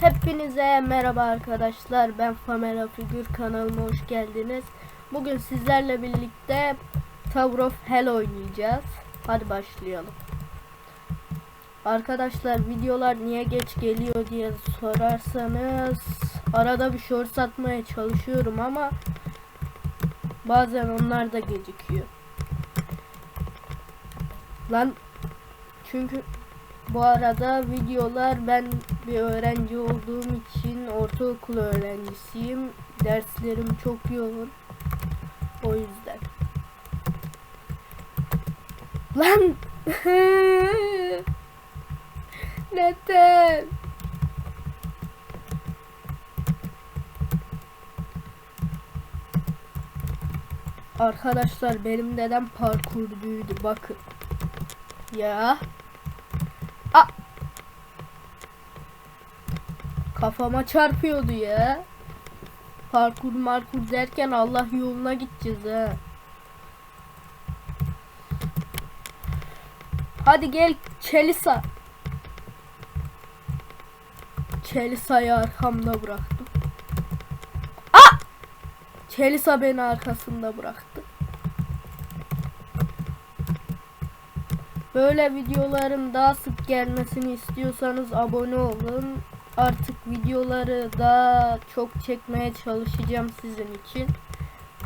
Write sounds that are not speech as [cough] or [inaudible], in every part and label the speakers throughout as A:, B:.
A: Hepinize merhaba arkadaşlar. Ben Famela Figür kanalıma hoş geldiniz. Bugün sizlerle birlikte Tower of Hell oynayacağız. Hadi başlayalım. Arkadaşlar videolar niye geç geliyor diye sorarsanız arada bir short atmaya çalışıyorum ama bazen onlar da gecikiyor. Lan çünkü bu arada videolar ben bir öğrenci olduğum için ortaokul öğrencisiyim. Derslerim çok yoğun. O yüzden. Lan! [laughs] Neden? Arkadaşlar benim dedem parkurduydu bakın. Ya. Kafama çarpıyordu ya. Parkur markur derken Allah yoluna gideceğiz ha. Hadi gel Çelisa. Çelisa'yı arkamda bıraktım. A! Çelisa beni arkasında bıraktı. Böyle videoların daha sık gelmesini istiyorsanız abone olun. Artık videoları daha çok çekmeye çalışacağım sizin için.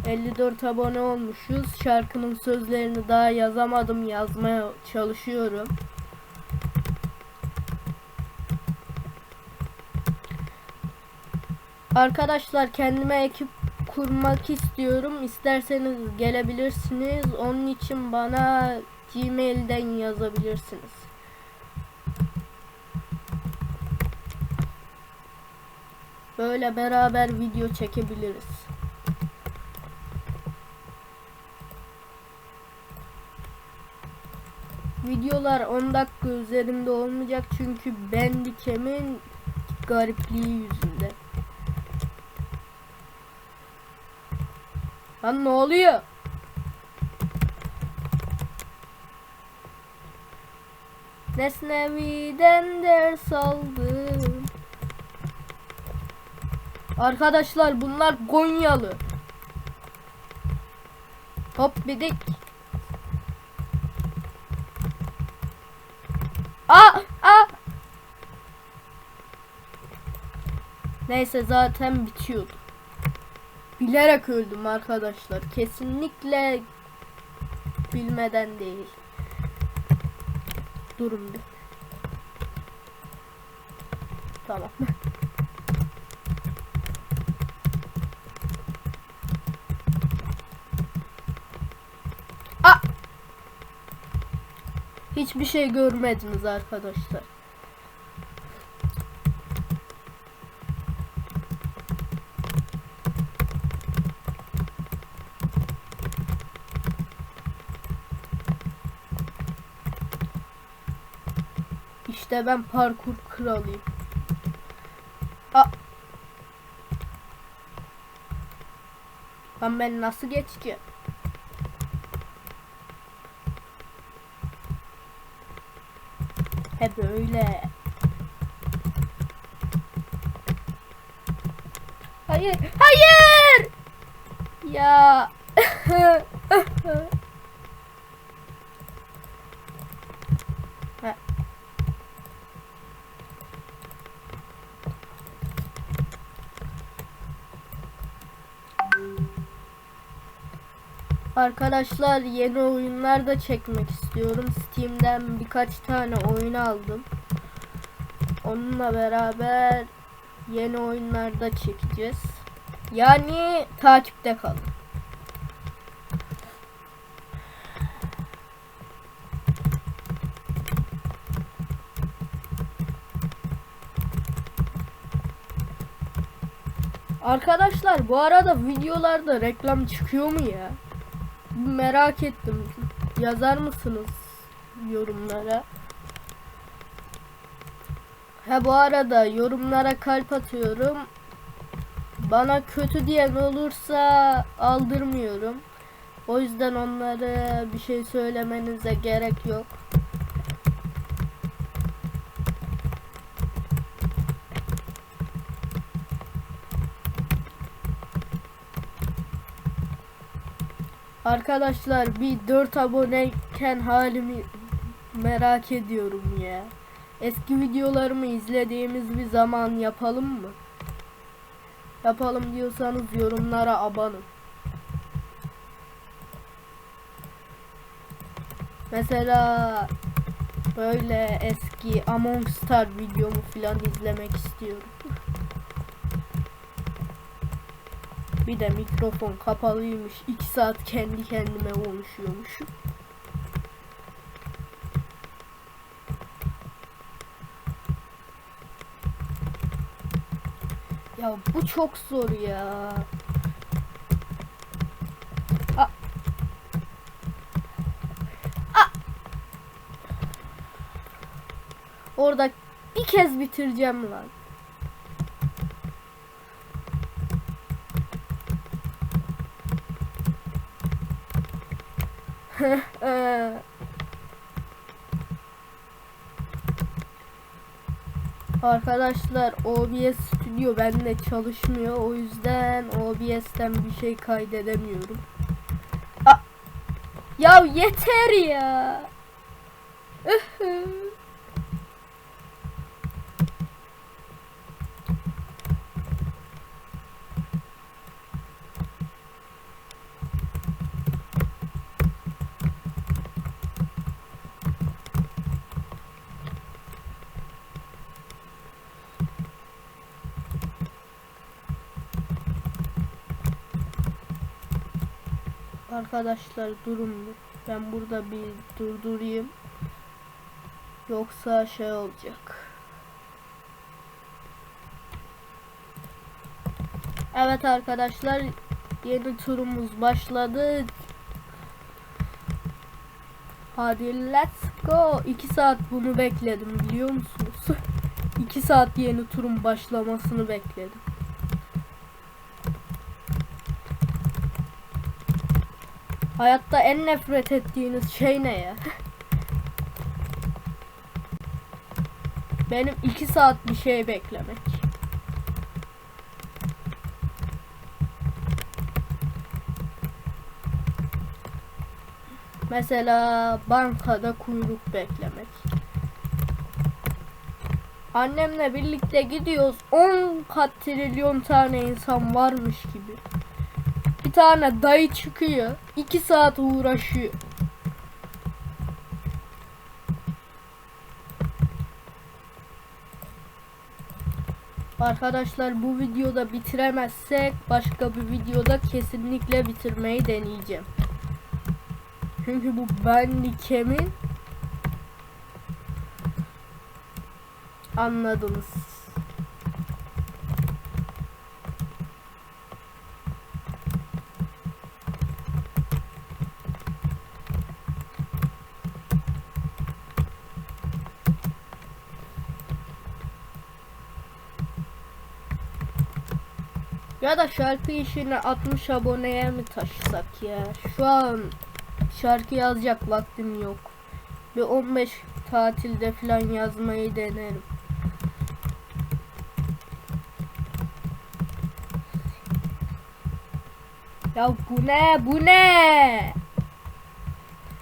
A: 54 abone olmuşuz. Şarkının sözlerini daha yazamadım. Yazmaya çalışıyorum. Arkadaşlar kendime ekip kurmak istiyorum. İsterseniz gelebilirsiniz. Onun için bana Gmail'den yazabilirsiniz. Böyle beraber video çekebiliriz. Videolar 10 dakika üzerinde olmayacak çünkü Bandicam'in garipliği yüzünden. Lan ne oluyor? Nesnevi'den ders aldım. Arkadaşlar bunlar Gonyalı. Hop bidik. Aa, aa. Neyse zaten bitiyordu. Bilerek öldüm arkadaşlar. Kesinlikle bilmeden değil. Durun bir. Tamam. A Hiçbir şey görmediniz arkadaşlar. İşte ben parkur kralıyım. A Lan ben nasıl geçeceğim? Hep öyle. Hayır, hayır! Ya. [laughs] Ha. Arkadaşlar yeni oyunlar da çekmek istiyorum. Steam'den birkaç tane oyun aldım. Onunla beraber yeni oyunlar da çekeceğiz. Yani takipte kalın. Arkadaşlar bu arada videolarda reklam çıkıyor mu ya? Merak ettim. Yazar mısınız yorumlara? Ha bu arada yorumlara kalp atıyorum. Bana kötü diyen olursa aldırmıyorum. O yüzden onlara bir şey söylemenize gerek yok. Arkadaşlar bir 4 aboneyken halimi merak ediyorum ya. Eski videolarımı izlediğimiz bir zaman yapalım mı? Yapalım diyorsanız yorumlara abanın. Mesela böyle eski Among Star videomu falan izlemek istiyorum. Bir de mikrofon kapalıymış. 2 saat kendi kendime konuşuyormuşum. Ya bu çok zor ya. A- A- Orada bir kez bitireceğim lan. Arkadaşlar OBS Studio bende çalışmıyor. O yüzden OBS'ten bir şey kaydedemiyorum. A ya yeter ya. Arkadaşlar durun. Ben burada bir durdurayım. Yoksa şey olacak. Evet arkadaşlar yeni turumuz başladı. Hadi let's go. 2 saat bunu bekledim biliyor musunuz? [laughs] 2 saat yeni turun başlamasını bekledim. Hayatta en nefret ettiğiniz şey ne ya? [laughs] Benim 2 saat bir şey beklemek. Mesela bankada kuyruk beklemek. Annemle birlikte gidiyoruz. 10 kat trilyon tane insan varmış gibi. Bir tane dayı çıkıyor. 2 saat uğraşıyor. Arkadaşlar bu videoda bitiremezsek başka bir videoda kesinlikle bitirmeyi deneyeceğim. Çünkü bu benlikemin anladınız. Ya da şarkı işini 60 aboneye mi taşısak ya? Şu an şarkı yazacak vaktim yok. Bir 15 tatilde falan yazmayı denerim. Ya bu ne? Bu ne?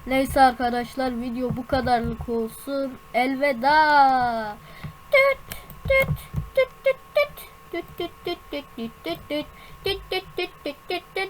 A: Neyse arkadaşlar video bu kadarlık olsun. Elveda. Tüt tüt tüt tüt tüt tüt tüt tüt tüt tüt tüt tüt tüt tüt tüt tüt tüt